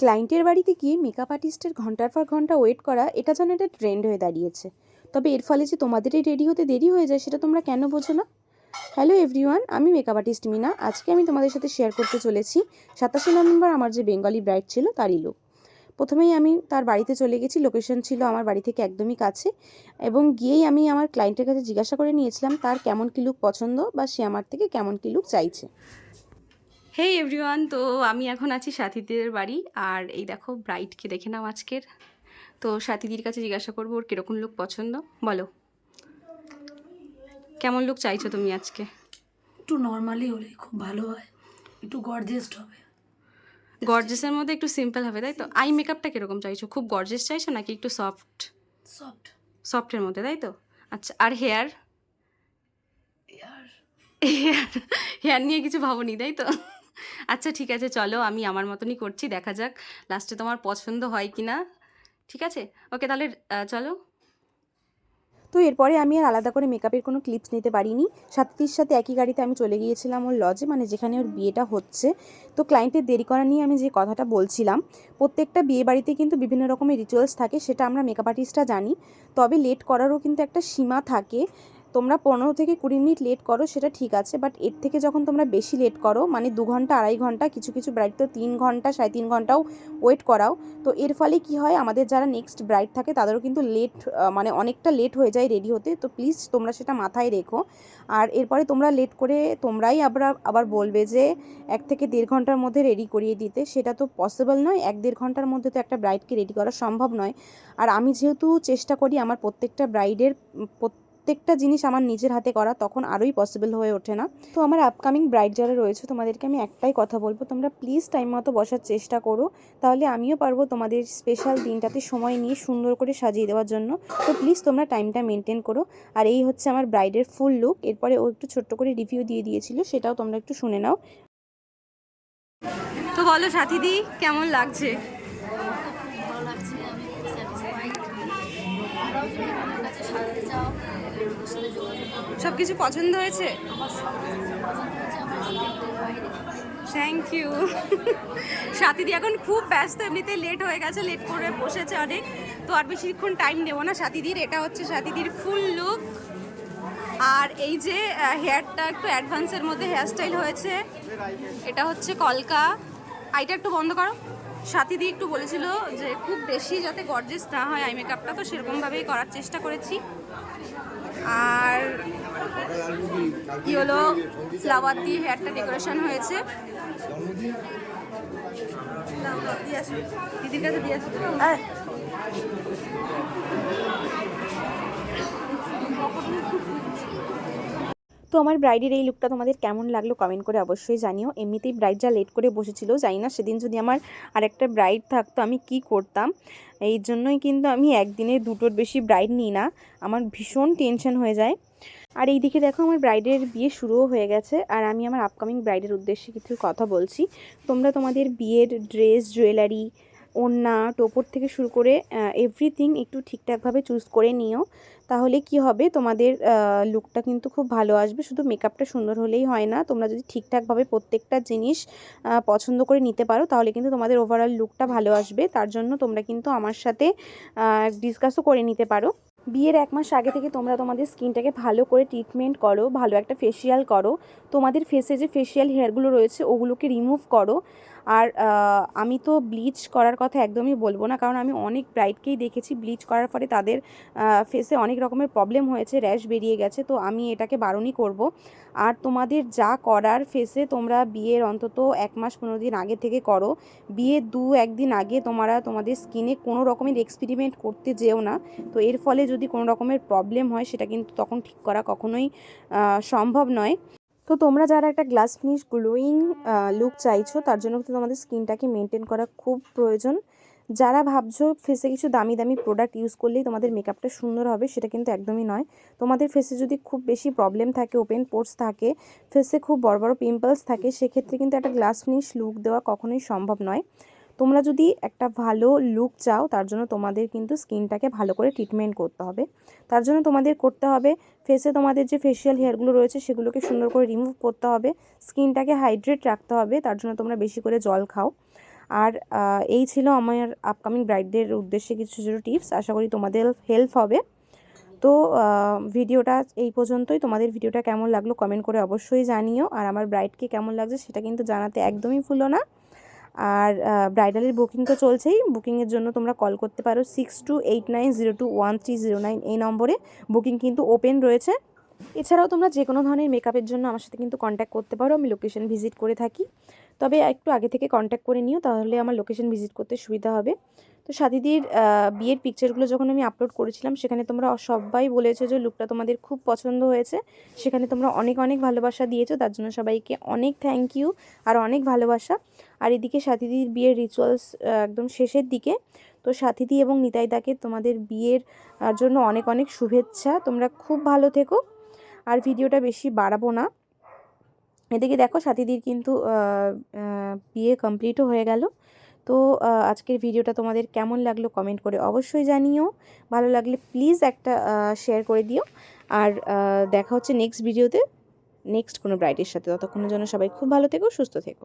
ক্লায়েন্টের বাড়িতে গিয়ে মেকআপ আর্টিস্টের ঘণ্টার পর ঘণ্টা ওয়েট করা, এটা যেন একটা ট্রেন্ড হয়ে দাঁড়িয়েছে। তবে এর ফলে যে তোমাদেরই রেডি হতে দেরি হয়ে যায়, সেটা তোমরা কেন বোঝো না? হ্যালো এভরিওয়ান আমি মেকআপ আর্টিস্ট মিনা। আজকে আমি তোমাদের সাথে শেয়ার করতে চলেছি সাতাশে নভেম্বর আমার যে বেঙ্গলি ব্রাইড ছিল, তারই লুক প্রথমেই আমি তার বাড়িতে চলে গেছি লোকেশন ছিল আমার বাড়ি থেকে একদমই কাছে। এবং গিয়েই আমি আমার ক্লায়েন্টের কাছে জিজ্ঞাসা করে নিয়েছিলাম, তার কেমন কী লুক পছন্দ বা সে আমার থেকে কেমন কী লুক চাইছে। হে এভরিওয়ান তো আমি এখন আছি সাথীদের বাড়ি। আর এই দেখো ব্রাইটকে দেখে নাও আজকের। তো সাথীদির কাছে জিজ্ঞাসা করব ওর কীরকম লুক পছন্দ? বলো। কেমন লুক চাইছো তুমি আজকে? একটু নর্মালি হলে খুব ভালো হয়। একটু গর্জেস্ট হবে। গর্জেসের মধ্যে একটু সিম্পল হবে তাই তো? আই মেকআপটা কীরকম চাইছো? খুব গর্জেস চাইছো নাকি একটু সফট সফট সফটের মধ্যে তাই তো? আচ্ছা আর হেয়ার হেয়ার হেয়ার নিয়ে কিছু ভাবনি তাই তো? আচ্ছা ঠিক আছে, চলো আমি আমার মতনই করছি, দেখা যাক লাস্টে তোমার পছন্দ হয় কি না ঠিক আছে? ওকে তাহলে চলো। তো এরপরে আমি আর আলাদা করে মেকআপের কোনো ক্লিপস নিতে পারিনি। সাথীর সাথে একই গাড়িতে আমি চলে গিয়েছিলাম ওর লজে মানে যেখানে ওর বিয়েটা হচ্ছে। তো ক্লায়েন্টের দেরি করা নিয়ে আমি যে কথাটা বলছিলাম, প্রত্যেকটা বিয়ে বাড়িতে কিন্তু বিভিন্ন রকমের রিচুয়ালস থাকে, সেটা আমরা মেকআপ আর্টিস্টরা জানি। তবে লেট করারও কিন্তু একটা সীমা থাকে। তোমরা পনেরো থেকে কুড়ি মিনিট লেট করো, সেটা ঠিক আছে বাট এর থেকে যখন তোমরা বেশি লেট করো মানে দু ঘণ্টা, আড়াই ঘণ্টা, কিছু কিছু ব্রাইড তো তিন ঘণ্টা, সাড়ে তিন ঘন্টাও ওয়েট করাও, তো এর ফলে কি হয়, আমাদের যারা নেক্সট ব্রাইড থাকে, তাদেরও কিন্তু লেট মানে অনেকটা লেট হয়ে যায় রেডি হতে, তো প্লিজ তোমরা সেটা মাথায় রেখো। আর এরপরে তোমরা লেট করে তোমরাই আবার আবার বলবে যে এক থেকে দেড় ঘণ্টার মধ্যে রেডি করিয়ে দিতে, সেটা তো পসিবল নয়, এক দেড় ঘণ্টার মধ্যে তো একটা ব্রাইডকে রেডি করা সম্ভব নয়। আর আমি যেহেতু চেষ্টা করি আমার প্রত্যেকটা ব্রাইডের প্রত্যেকটা জিনিস আমার নিজের হাতে করা, তখন আরোই পসিবল হয়ে ওঠে না। তো আমার আপকামিং ব্রাইড যারা রয়েছে, তোমাদেরকে আমি একটাই কথা বলব, তোমরা প্লিজ টাইম মতো বসার চেষ্টা করো। তাহলে আমিও পারব তোমাদের স্পেশাল দিনটাতে সময় নিয়ে সুন্দর করে সাজিয়ে দেওয়ার জন্য। তো প্লিজ তোমরা টাইমটা মেনটেন করো। আর এই হচ্ছে আমার ব্রাইডের ফুল লুক এরপরে ও একটু ছোট্ট করে রিভিউ দিয়ে দিয়েছিল, সেটাও তোমরা একটু শুনে নাও। তো বলো সাথীদি, কেমন লাগছে? চাও সব কিছু পছন্দ হয়েছে থ্যাংক ইউ সাথীদি এখন খুব ব্যস্ত এমনিতে লেট হয়ে গেছে লেট করে বসেছে অনেক। তো আর বেশিক্ষণ টাইম নেব না সাথীদির এটা হচ্ছে সাথীদির ফুল লুক আর এই যে হেয়ারটা একটু অ্যাডভান্সের মধ্যে হেয়ারস্টাইল হয়েছে এটা হচ্ছে কলকা। আইটা একটু বন্ধ করো। সাথীদি একটু বলেছিল যে খুব বেশি যাতে গর্জেস না হয় আই মেকআপটা তো সেরকমভাবেই করার চেষ্টা করেছি। আর কি হলো? ফ্লাওয়ার দিয়ে হেয়ারটা ডেকোরেশন হয়েছে। দিদির কাছে দিয়ে আসো। তো আমার ব্রাইডের এই লুকটা তোমাদের কেমন লাগল কমেন্ট করে অবশ্যই জানিও। এমনিতেই ব্রাইড যা লেট করে বসেছিল, জানি না সেদিন যদি আমার আরেকটা ব্রাইড থাকতো আমি কি করতাম। এই জন্যই কিন্তু আমি একদিনে দুটোর বেশি ব্রাইড নিই না, আমার ভীষণ টেনশন হয়ে যায়। আর এই দিকে দেখো আমার ব্রাইডের বিয়ে শুরুও হয়ে গেছে, আর আমি আমার আপকামিং ব্রাইডের উদ্দেশ্যে কিছু কথা বলছি। তোমরা তোমাদের বিয়ের ড্রেস জুয়েলারি ওড়না, টোপর থেকে শুরু করে এভরিথিং একটু ঠিকঠাকভাবে চুজ করে নিও। তাহলে কি হবে? তোমাদের লুকটা কিন্তু খুব ভালো আসবে। শুধু মেকআপটা সুন্দর হলেই হয় না। তোমরা যদি ঠিকঠাকভাবে প্রত্যেকটা জিনিস পছন্দ করে নিতে পারো, তাহলে কিন্তু তোমাদের ওভারঅল লুকটা ভালো আসবে। তার জন্য তোমরা কিন্তু আমার সাথে ডিসকাসও করে নিতে পারো। বিয়ের এক মাস আগে থেকে তোমরা তোমাদের স্কিনটাকে ভালো করে ট্রিটমেন্ট করো, ভালো একটা ফেসিয়াল করো। তোমাদের ফেসে যে ফেসিয়াল হেয়ারগুলো রয়েছে, ওগুলোকে রিমুভ করো। আর আমি তো ব্লিচ করার কথা একদমই বলব না, কারণ আমি অনেক ব্রাইডকেই দেখেছি ব্লিচ করার ফলে তাদের ফেসে অনেক রকমের প্রবলেম হয়েছে র্যাশ বেরিয়ে গেছে, তো আমি এটাকে বারণই করব। আর তোমাদের যা করার ফেসে তোমরা বিয়ের অন্তত এক মাস পনেরো দিন আগে থেকে করো। বিয়ের দু একদিন আগে তোমরা তোমাদের স্কিনে কোনো রকমের এক্সপেরিমেন্ট করতে যেও না, তো এর ফলে যদি কোনো রকমের প্রবলেম হয়, সেটা কিন্তু তখন ঠিক করা কখনোই সম্ভব নয়। তো তোমরা যারা একটা গ্লাস ফিনিশ গ্লোয়িং লুক চাইছো, তার জন্য কিন্তু তোমাদের স্কিনটাকে মেনটেন করা খুব প্রয়োজন। যারা ভাবছ ফেসে কিছু দামি দামি প্রোডাক্ট ইউজ করলেই তোমাদের মেকআপটা সুন্দর হবে, সেটা কিন্তু একদমই নয়। তোমাদের ফেসে যদি খুব বেশি প্রবলেম থাকে ওপেন পোর্স থাকে ফেসে খুব বড় বড় পিম্পলস থাকে, সেক্ষেত্রে কিন্তু একটা গ্লাস ফিনিশ লুক দেওয়া কখনোই সম্ভব নয়। তোমরা যদি একটা ভালো লুক চাও, তার জন্য তোমাদের কিন্তু স্কিনটাকে ভালো করে ট্রিটমেন্ট করতে হবে। তার জন্য তোমাদের করতে হবে ফেসে তোমাদের যে ফেশিয়াল হেয়ারগুলো রয়েছে, সেগুলোকে সুন্দর করে রিমুভ করতে হবে। স্কিনটাকে হাইড্রেট রাখতে হবে, তার জন্য তোমরা বেশি করে জল খাও। আর এই ছিল আমার আপকামিং ব্রাইডদের উদ্দেশ্যে কিছু ছোটো টিপস আশা করি তোমাদের হেল্প হবে। তো ভিডিওটা এই পর্যন্তই। তোমাদের ভিডিওটা কেমন লাগল কমেন্ট করে অবশ্যই জানিও। আর আমার ব্রাইডকে কেমন লাগছে, সেটা কিন্তু জানাতে একদমই ভুলো না। আর ব্রাইডালের বুকিং তো চলছেই। বুকিংয়ের জন্য তোমরা কল করতে পারো six two eight nine zero two one three zero nine এই নম্বরে। বুকিং কিন্তু ওপেন রয়েছে। এছাড়াও তোমরা যে কোনো ধরনের মেকআপের জন্য আমার সাথে কিন্তু কন্ট্যাক্ট করতে পারো। আমি লোকেশন ভিজিট করে থাকি। তবে একটু আগে থেকে কন্ট্যাক্ট করে নিও, তাহলে আমার লোকেশন ভিজিট করতে সুবিধা হবে। তো সাথীদির বিয়ের পিকচারগুলো যখন আমি আপলোড করেছিলাম, সেখানে তোমরা সবাই বলেছ যে লুকটা তোমাদের খুব পছন্দ হয়েছে। সেখানে তোমরা অনেক অনেক ভালোবাসা দিয়েছ, তার জন্য সবাইকে অনেক থ্যাংক ইউ আর অনেক ভালোবাসা। আর এদিকে সাথীদির বিয়ের রিচুয়ালস একদম শেষের দিকে। তো সাথীদি এবং নিতাইদাকে তোমাদের বিয়ের জন্য অনেক অনেক শুভেচ্ছা। তোমরা খুব ভালো থেকো। আর ভিডিওটা বেশি বাড়াবো না। এদিকে দেখো সাথীদির কিন্তু বিয়ে কমপ্লিটও হয়ে গেল। তো আজকের ভিডিওটা তোমাদের কেমন লাগল কমেন্ট করে অবশ্যই জানিও। ভালো লাগলে প্লিজ একটা শেয়ার করে দিও। আর দেখা হচ্ছে নেক্সট ভিডিওতে নেক্সট কোনো ব্রাইডের সাথে। ততক্ষণের জন্য সবাই খুব ভালো থেকো, সুস্থ থেকো।